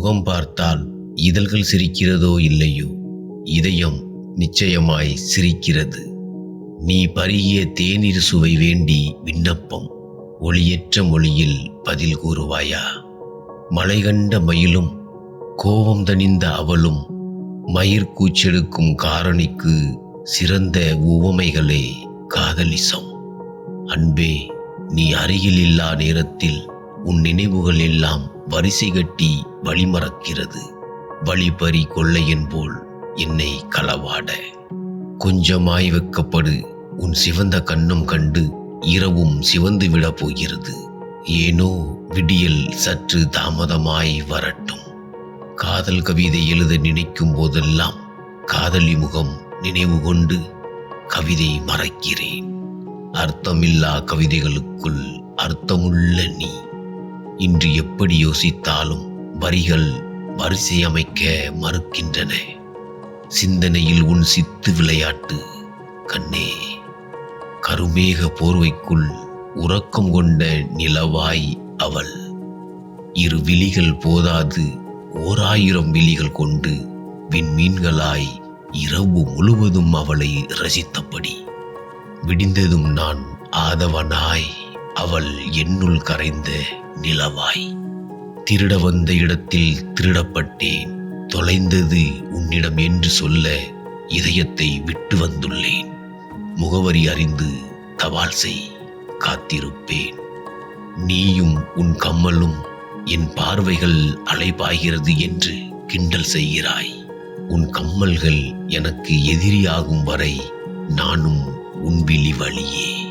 முகம் பார்த்தால் இதழ்கள் சிரிக்கிறதோ இல்லையோ? இதயம் நிச்சயமாய் சிரிக்கிறது. நீ பருகிய தேநீர் சுவை வேண்டி விண்ணப்பம். ஒளியற்ற மொழியில் பதில் கூறுவாயா? மலை கண்ட மயிலும் கோபம் தணிந்த அவளும் மயிர் கூச்செடுக்கும் காரணிக்கு சிறந்த உவமைகளே காதலிசம். அன்பே நீ அருகில் இல்லா நேரத்தில் உன் நினைவுகள் எல்லாம் வரிசை கட்டி வழிமறக்கிறது வழிபறி கொள்ளையன் போல் என்னை களவாட. கொஞ்சமாய் வெக்கப்படு. உன் சிவந்த கண்ணும் கண்டு இரவும் சிவந்து விடப் போகிறது. ஏனோ விடியல் சற்று தாமதமாய் வரட்டும். காதல் கவிதை எழுத நினைக்கும் போதெல்லாம் காதலி முகம் நினைவு கொண்டு கவிதை மறக்கிறேன். அர்த்தமில்லா கவிதைகளுக்குள் அர்த்தமுள்ள நீ. இன்று எப்படி யோசித்தாலும் வரிகள் வரிசையமைக்க மறுக்கின்றன. சிந்தனையில் உன் சித்து விளையாட்டு கண்ணே. கருமேக போர்வைக்குள் உறக்கம் கொண்ட நிலவாய் அவள். இரு விழிகள் போதாது ஓராயிரம் விழிகள் கொண்டு விண்மீன்களாய் இரவு முழுவதும் அவளை ரசித்தபடி. விடிந்ததும் நான் ஆதவனாய். அவள் என்னுள் கரைந்த நிலவாய். திருட வந்த இடத்தில் திருடப்பட்டேன். தொலைந்தது உன்னிடம் என்று சொல்ல இதயத்தை விட்டு வந்துள்ளேன். முகவரி அறிந்து தபால் செய் காத்திருப்பேன். நீயும் உன் கம்மலும் என் பார்வைகள் அலைபாய்கிறது என்று கிண்டல் செய்கிறாய். உன் கம்மல்கள் எனக்கு எதிரியாகும் வரை நானும் உன் விழி வழியே.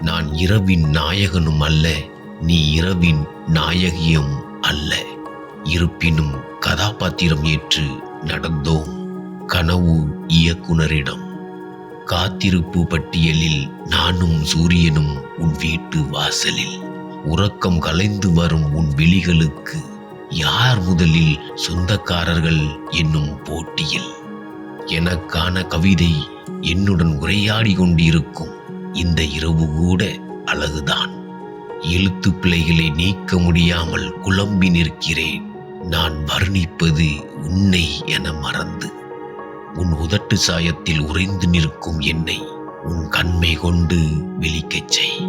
நான் இரவின் நாயகனும் அல்ல நீ இரவின் நாயகியும் அல்ல. இருப்பினும் கதாபாத்திரம் ஏற்று நடந்தோம் கனவு இயக்குனரிடம். காத்திருப்பு பட்டியலில் நானும் சூரியனும் உன் வீட்டு வாசலில். உறக்கம் கலைந்து வரும் உன் விழிகளுக்கு யார் முதலில் சொந்தக்காரர்கள் என்னும் போட்டியில். எனக்கான கவிதை என்னுடன் உரையாடி கொண்டிருக்கும். இந்த இரவு கூட அழகுதான். எழுத்து பிழைகளை நீக்க முடியாமல் குழம்பி நிற்கிறேன். நான் வர்ணிப்பது உன்னை என மறந்து. உன் உதட்டு சாயத்தில் உறைந்து நிற்கும் என்னை உன் கண்மை கொண்டு விழிக்கச் செய்.